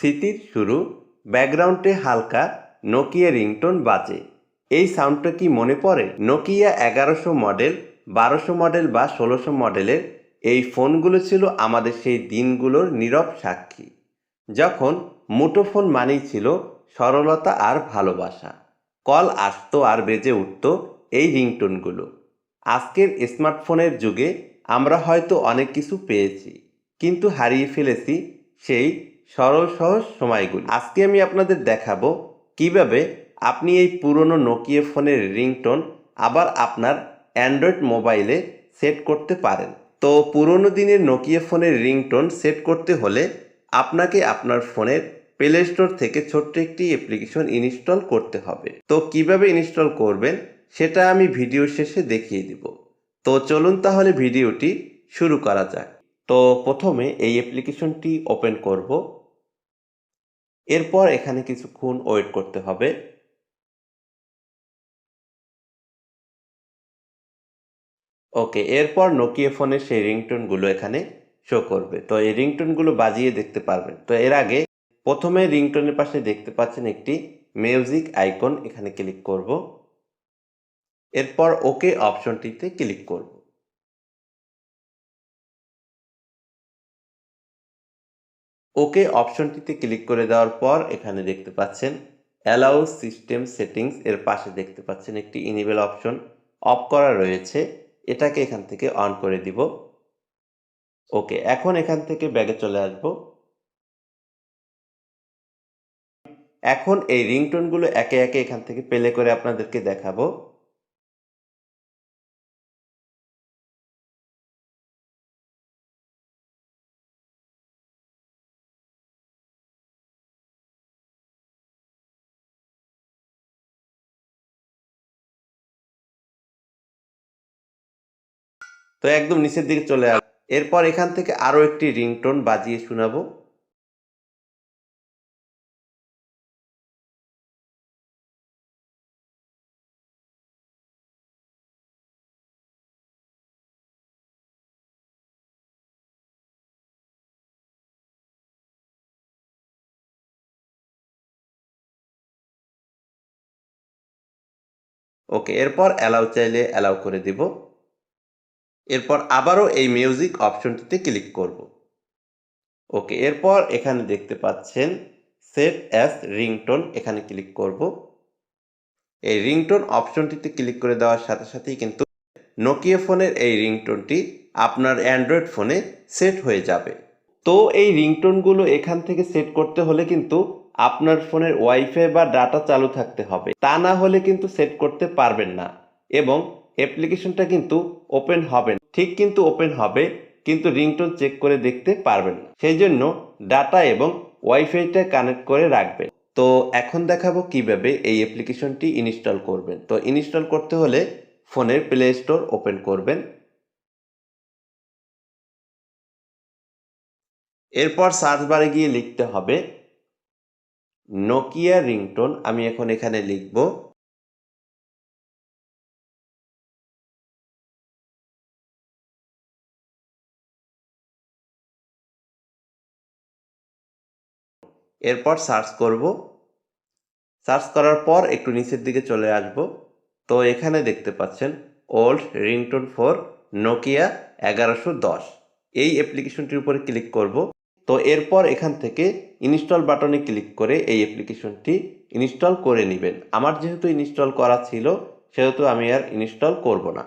স্মৃতির শুরু, ব্যাকগ্রাউন্ডে হালকা নোকিয়া রিংটোন বাজে। এই সাউন্ডটা কি মনে পড়ে? নোকিয়া এগারোশো মডেল, বারোশো মডেল বা ষোলোশো মডেলের এই ফোনগুলো ছিল আমাদের সেই দিনগুলোর নীরব সাক্ষী। যখন মুঠোফোন মানেই ছিল সরলতা আর ভালোবাসা। কল আসতো আর বেজে উঠত এই রিংটোনগুলো। আজকের স্মার্টফোনের যুগে আমরা হয়তো অনেক কিছু পেয়েছি, কিন্তু হারিয়ে ফেলেছি সেই সরল, সহজ সময়গুলি। আজকে আমি আপনাদের দেখাবো কীভাবে আপনি এই পুরনো নোকিয়া ফোনের রিংটোন আবার আপনার অ্যান্ড্রয়েড মোবাইলে সেট করতে পারেন। তো পুরনো দিনের নোকিয়া ফোনের রিংটোন সেট করতে হলে আপনাকে আপনার ফোনের প্লে স্টোর থেকে ছোট্ট একটি অ্যাপ্লিকেশন ইনস্টল করতে হবে। তো কীভাবে ইনস্টল করবেন সেটা আমি ভিডিও শেষে দেখিয়ে দিব। তো চলুন তাহলে ভিডিওটি শুরু করা যাক। তো প্রথমে এই অ্যাপ্লিকেশনটি ওপেন করব। এরপর এখানে কিছুক্ষণ ওয়েট করতে হবে। ওকে এরপর নোকিয়া ফোনের সেই রিংটোনগুলো এখানে শো করবে। তো এই রিংটোনগুলো বাজিয়ে দেখতে পারবেন। তো এর আগে প্রথমে রিংটোনের পাশে দেখতে পাচ্ছেন একটি মিউজিক আইকন এখানে ক্লিক করব। এরপর ওকে অপশনটিতে ক্লিক করব। ওকে অপশনটিতে ক্লিক করে দেওয়ার পর এখানে দেখতে পাচ্ছেন অ্যালাউ সিস্টেম সেটিংস এর পাশে দেখতে পাচ্ছেন একটি ইনিবেল অপশন অফ করা রয়েছে। এটাকে এখান থেকে অন করে দিব। ওকে, এখন এখান থেকে ব্যাগে চলে আসব। এখন এই রিংটোনগুলো একে একে এখান থেকে পেলে করে আপনাদেরকে দেখাবো। তো একদম নিচের দিকে চলে আস এরপর এখান থেকে আরও একটি রিংটোন বাজিয়ে শোনাবো। ওকে, এরপর অ্যালাউ চাইলে অ্যালাউ করে দিব। এরপর আবারও এই মিউজিক অপশনটিতে ক্লিক করব। ওকে এরপর এখানে দেখতে পাচ্ছেন সেট অ্যাস রিংটোন এখানে ক্লিক করব। এই রিংটোন অপশনটিতে ক্লিক করে দেওয়ার সাথে সাথেই কিন্তু নোকিয়া ফোনের এই রিংটোনটি আপনার অ্যান্ড্রয়েড ফোনে সেট হয়ে যাবে। তো এই রিংটোনগুলো এখান থেকে সেট করতে হলে কিন্তু আপনার ফোনের ওয়াইফাই বা ডাটা চালু থাকতে হবে। তা না হলে কিন্তু সেট করতে পারবেন না এবং অ্যাপ্লিকেশনটা কিন্তু ওপেন হবে না। ঠিক কিন্তু ওপেন হবে, কিন্তু রিংটোন চেক করে দেখতে পারবেন। না সেই জন্য ডাটা এবং ওয়াইফাইটা কানেক্ট করে রাখবেন। তো এখন দেখাবো কীভাবে এই অ্যাপ্লিকেশনটি ইনস্টল করবেন। তো ইনস্টল করতে হলে ফোনের প্লে স্টোর ওপেন করবেন। এরপর সার্চ বারে গিয়ে লিখতে হবে, নোকিয়া রিংটোন আমি এখন এখানে লিখব। এরপর সার্চ করব। সার্চ করার পর একটু নিচের দিকে চলে আসব। তো এখানে দেখতে পাচ্ছেন, ওল্ড রিংটোন ফোর নোকিয়া এগারোশো দশ। এই অ্যাপ্লিকেশনটির উপরে ক্লিক করব। তো এরপর এখান থেকে ইনস্টল বাটনে ক্লিক করে এই অ্যাপ্লিকেশনটি ইনস্টল করে নেবেন। আমার যেহেতু ইনস্টল করা ছিল, সেহেতু আমি আর ইনস্টল করব না।